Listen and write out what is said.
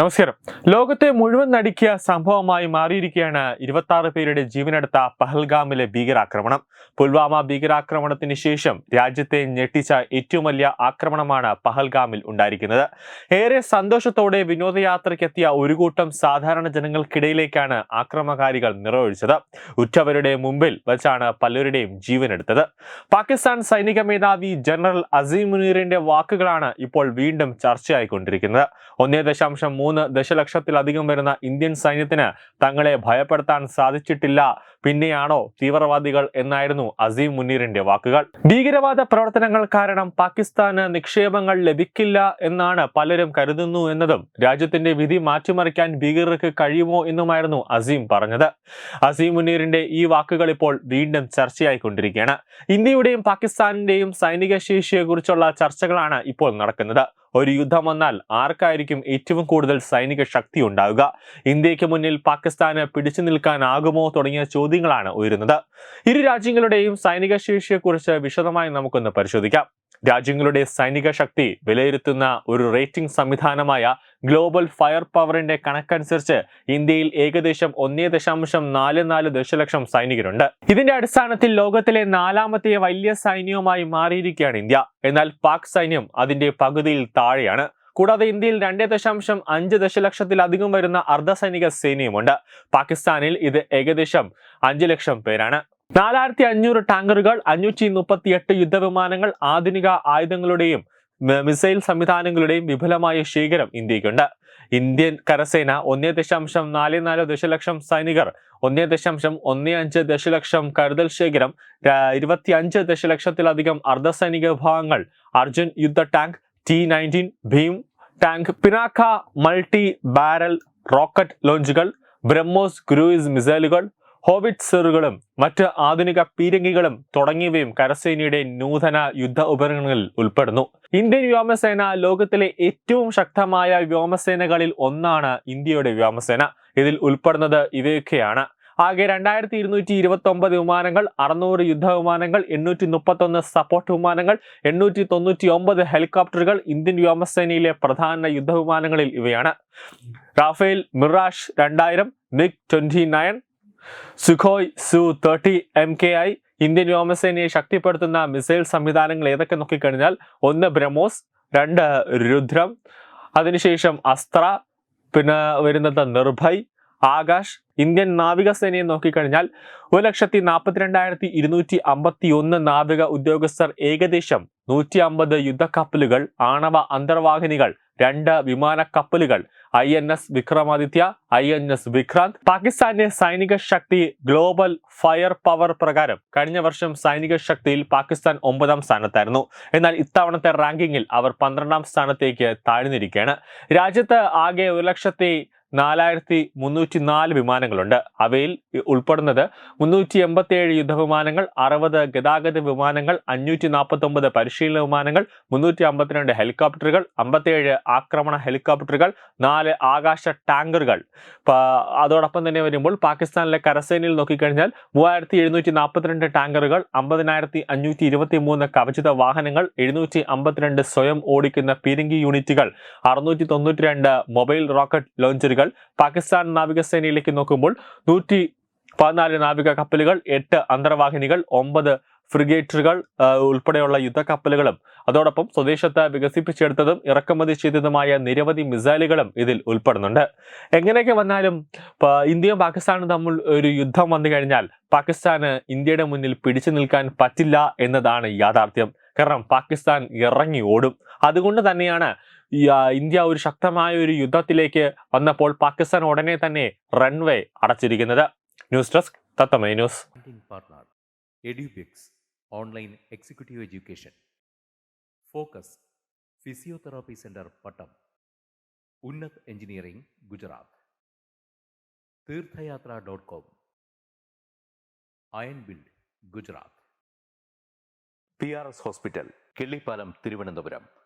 നമസ്കാരം. ലോകത്തെ മുഴുവൻ നടുക്കിയ സംഭവമായി മാറിയിരിക്കുകയാണ് ഇരുപത്തി ആറ് പേരുടെ ജീവനെടുത്ത പഹൽഗാമിലെ ഭീകരാക്രമണം. പുൽവാമ ഭീകരാക്രമണത്തിന് ശേഷം രാജ്യത്തെ ഞെട്ടിച്ച ഏറ്റവും വലിയ ആക്രമണമാണ് പഹൽഗാമിൽ ഉണ്ടായിരിക്കുന്നത്. ഏറെ സന്തോഷത്തോടെ വിനോദയാത്രയ്ക്കെത്തിയ ഒരു കൂട്ടം സാധാരണ ജനങ്ങൾക്കിടയിലേക്കാണ് ആക്രമണകാരികൾ നിറവൊഴിച്ചത് ഉറ്റവരുടെ മുമ്പിൽ വച്ചാണ് പലരുടെയും ജീവനെടുത്തത്. പാകിസ്ഥാൻ സൈനിക മേധാവി ജനറൽ അസീം മുനീറിന്റെ വാക്കുകളാണ് ഇപ്പോൾ വീണ്ടും ചർച്ചയായിക്കൊണ്ടിരിക്കുന്നത്. ഒന്നേ ദശാംശം മൂന്ന് ദശലക്ഷത്തിലധികം വരുന്ന ഇന്ത്യൻ സൈന്യത്തിന് തങ്ങളെ ഭയപ്പെടുത്താൻ സാധിച്ചിട്ടില്ല. പിന്നെയാണോ തീവ്രവാദികൾ എന്നായിരുന്നു അസീം മുനീറിന്റെ വാക്കുകൾ. ഭീകരവാദ പ്രവർത്തനങ്ങൾ കാരണം പാകിസ്ഥാന് നിക്ഷേപങ്ങൾ ലഭിക്കില്ല എന്നാണ് പലരും കരുതുന്നു എന്നതും രാജ്യത്തിന്റെ വിധി മാറ്റിമറിക്കാൻ ഭീകരർക്ക് കഴിയുമോ എന്നുമായിരുന്നു അസീം പറഞ്ഞത്. അസീം മുനീറിന്റെ ഈ വാക്കുകൾ ഇപ്പോൾ വീണ്ടും ചർച്ചയായിക്കൊണ്ടിരിക്കുകയാണ്. ഇന്ത്യയുടെയും പാകിസ്ഥാനിന്റെയും സൈനിക ശേഷിയെക്കുറിച്ചുള്ള ചർച്ചകളാണ് ഇപ്പോൾ നടക്കുന്നത്. ഒരു യുദ്ധം വന്നാൽ ആർക്കായിരിക്കും ഏറ്റവും കൂടുതൽ സൈനിക ശക്തി ഉണ്ടാവുക? ഇന്ത്യയ്ക്ക് മുന്നിൽ പാകിസ്ഥാന് പിടിച്ചു നിൽക്കാനാകുമോ തുടങ്ങിയ ചോദ്യങ്ങളാണ് ഉയരുന്നത്. ഇരു രാജ്യങ്ങളുടെയും സൈനിക ശേഷിയെക്കുറിച്ച് വിശദമായി നമുക്കൊന്ന് പരിശോധിക്കാം. രാജ്യങ്ങളുടെ സൈനിക ശക്തി വിലയിരുത്തുന്ന ഒരു റേറ്റിംഗ് സംവിധാനമായ ഗ്ലോബൽ ഫയർ പവറിന്റെ കണക്കനുസരിച്ച് ഇന്ത്യയിൽ ഏകദേശം ഒന്നേ ദശാംശം നാല് നാല് ദശലക്ഷം സൈനികരുണ്ട്. ഇതിന്റെ അടിസ്ഥാനത്തിൽ ലോകത്തിലെ നാലാമത്തെ വലിയ സൈന്യവുമായി മാറിയിരിക്കുകയാണ് ഇന്ത്യ. എന്നാൽ പാക് സൈന്യം അതിന്റെ പകുതിയിൽ താഴെയാണ്. കൂടാതെ ഇന്ത്യയിൽ രണ്ടേ ദശാംശം അഞ്ച് ദശലക്ഷത്തിലധികം വരുന്ന അർദ്ധസൈനിക സേനയുമുണ്ട്. പാകിസ്ഥാനിൽ ഇത് ഏകദേശം അഞ്ച് ലക്ഷം പേരാണ്. നാലായിരത്തി അഞ്ഞൂറ് ടാങ്കറുകൾ അഞ്ഞൂറ്റി മുപ്പത്തി എട്ട് യുദ്ധവിമാനങ്ങൾ ആധുനിക ആയുധങ്ങളുടെയും മിസൈൽ സംവിധാനങ്ങളുടെയും വിപുലമായ ശേഖരം ഇന്ത്യക്കുണ്ട് ഇന്ത്യൻ കരസേന ഒന്നേ ദശാംശം നാല് നാല് ദശലക്ഷം സൈനികർ ഒന്നേ ദശാംശം ഒന്നേ അഞ്ച് ദശലക്ഷം കരുതൽ ശേഖരം ഇരുപത്തി അഞ്ച് ദശലക്ഷത്തിലധികം അർദ്ധസൈനിക വിഭാഗങ്ങൾ അർജുൻ യുദ്ധ tank T nineteen Bhim tank Pinaka multi barrel rocket ലോഞ്ചുകൾ BrahMos cruise മിസൈലുകൾ ഹോവിറ്റ്സറുകളും മറ്റ് ആധുനിക പീരങ്കികളും തുടങ്ങിയവയും കരസേനയുടെ നൂതന യുദ്ധ ഉപകരണങ്ങളിൽ ഉൾപ്പെടുന്നു. ഇന്ത്യൻ വ്യോമസേന ലോകത്തിലെ ഏറ്റവും ശക്തമായ വ്യോമസേനകളിൽ ഒന്നാണ് ഇന്ത്യയുടെ വ്യോമസേന. ഇതിൽ ഉൾപ്പെടുന്നത് ഇവയൊക്കെയാണ്. ആകെ രണ്ടായിരത്തി ഇരുന്നൂറ്റി ഇരുപത്തി ഒമ്പത് വിമാനങ്ങൾ അറുന്നൂറ് യുദ്ധ വിമാനങ്ങൾ എണ്ണൂറ്റി മുപ്പത്തൊന്ന് സപ്പോർട്ട് വിമാനങ്ങൾ എണ്ണൂറ്റി തൊണ്ണൂറ്റി ഒമ്പത് ഹെലികോപ്റ്ററുകൾ ഇന്ത്യൻ വ്യോമസേനയിലെ പ്രധാന യുദ്ധ വിമാനങ്ങളിൽ ഇവയാണ്. റാഫേൽ മിറാഷ് രണ്ടായിരം MiG twenty nine Sukhoi Su thirty M K I Indian വ്യോമസേനയെ ശക്തിപ്പെടുത്തുന്ന മിസൈൽ സംവിധാനങ്ങൾ ഏതൊക്കെ നോക്കിക്കഴിഞ്ഞാൽ ഒന്ന് ബ്രഹ്മോസ് രണ്ട് രുദ്രം അതിനുശേഷം അസ്ത്ര പിന്നെ വരുന്നത് നിർഭയ് ആകാശ്. ഇന്ത്യൻ നാവികസേനയെ നോക്കിക്കഴിഞ്ഞാൽ ഒരു ലക്ഷത്തി നാൽപ്പത്തിരണ്ടായിരത്തി ഇരുന്നൂറ്റി അമ്പത്തി ഒന്ന് നാവിക ഉദ്യോഗസ്ഥർ ഏകദേശം നൂറ്റി അമ്പത് യുദ്ധക്കപ്പലുകൾ ആണവ അന്തർവാഹിനികൾ രണ്ട് വിമാനക്കപ്പലുകൾ I N S Vikramaditya I N S Vikrant. പാകിസ്ഥാന്റെ സൈനിക ശക്തി ഗ്ലോബൽ ഫയർ പവർ പ്രകാരം കഴിഞ്ഞ വർഷം സൈനിക ശക്തിയിൽ പാകിസ്ഥാൻ ഒമ്പതാം സ്ഥാനത്തായിരുന്നു. എന്നാൽ ഇത്തവണത്തെ റാങ്കിങ്ങിൽ അവർ പന്ത്രണ്ടാം സ്ഥാനത്തേക്ക് താഴ്ന്നിരിക്കുകയാണ്. രാജ്യത്ത് ആകെ ഒരു ലക്ഷത്തി നാലായിരത്തി മുന്നൂറ്റി നാല് വിമാനങ്ങളുണ്ട്. അവയിൽ ഉൾപ്പെടുന്നത് മുന്നൂറ്റി എൺപത്തി ഏഴ് യുദ്ധവിമാനങ്ങൾ അറുപത് ഗതാഗത വിമാനങ്ങൾ അഞ്ഞൂറ്റി നാൽപ്പത്തി ഒമ്പത് പരിശീലന വിമാനങ്ങൾ മുന്നൂറ്റി അമ്പത്തിരണ്ട് ഹെലികോപ്റ്ററുകൾ അമ്പത്തിയേഴ് ആക്രമണ ഹെലികോപ്റ്ററുകൾ നാല് ആകാശ ടാങ്കറുകൾ. അതോടൊപ്പം തന്നെ വരുമ്പോൾ പാകിസ്ഥാനിലെ കരസേനയിൽ നോക്കിക്കഴിഞ്ഞാൽ മൂവായിരത്തി എഴുന്നൂറ്റി നാൽപ്പത്തിരണ്ട് ടാങ്കറുകൾ അമ്പതിനായിരത്തി അഞ്ഞൂറ്റി ഇരുപത്തി മൂന്ന് കവചിത വാഹനങ്ങൾ എഴുന്നൂറ്റി അമ്പത്തിരണ്ട് സ്വയം ഓടിക്കുന്ന പീരങ്കി യൂണിറ്റുകൾ അറുന്നൂറ്റി തൊണ്ണൂറ്റി രണ്ട് മൊബൈൽ റോക്കറ്റ് ലോഞ്ചറുകൾ പാകിസ്ഥാൻ നാവികസേനയിലേക്ക് നോക്കുമ്പോൾ നൂറ്റി പതിനാല് നാവിക കപ്പലുകൾ എട്ട് അന്തർവാഹിനികൾ ഒമ്പത് ഫ്രിഗേറ്ററുകൾ ഉൾപ്പെടെയുള്ള യുദ്ധക്കപ്പലുകളും. അതോടൊപ്പം സ്വദേശത്ത് വികസിപ്പിച്ചെടുത്തതും ഇറക്കുമതി ചെയ്തതുമായ നിരവധി മിസൈലുകളും ഇതിൽ ഉൾപ്പെടുന്നുണ്ട്. എങ്ങനെയൊക്കെ വന്നാലും ഇന്ത്യയും പാകിസ്ഥാനും തമ്മിൽ ഒരു യുദ്ധം വന്നു കഴിഞ്ഞാൽ പാകിസ്ഥാന് ഇന്ത്യയുടെ മുന്നിൽ പിടിച്ചു നിൽക്കാൻ പറ്റില്ല എന്നതാണ് യാഥാർത്ഥ്യം. കാരണം പാകിസ്ഥാൻ ഇറങ്ങി ഓടും. അതുകൊണ്ട് തന്നെയാണ് ഇന്ത്യ ഒരു ശക്തമായ ഒരു യുദ്ധത്തിലേക്ക് വന്നപ്പോൾ പാകിസ്ഥാൻ ഉടനെ തന്നെ റൺവേ അടച്ചിരിക്കുന്നത്. News desk തത്തമൈ news online executive education focus physiotherapy Education. Pattom ഉന്നത് engineering Gujarat Theerthayathra dot com iron build Gujarat P R S hospital Killipalam Thiruvananthapuram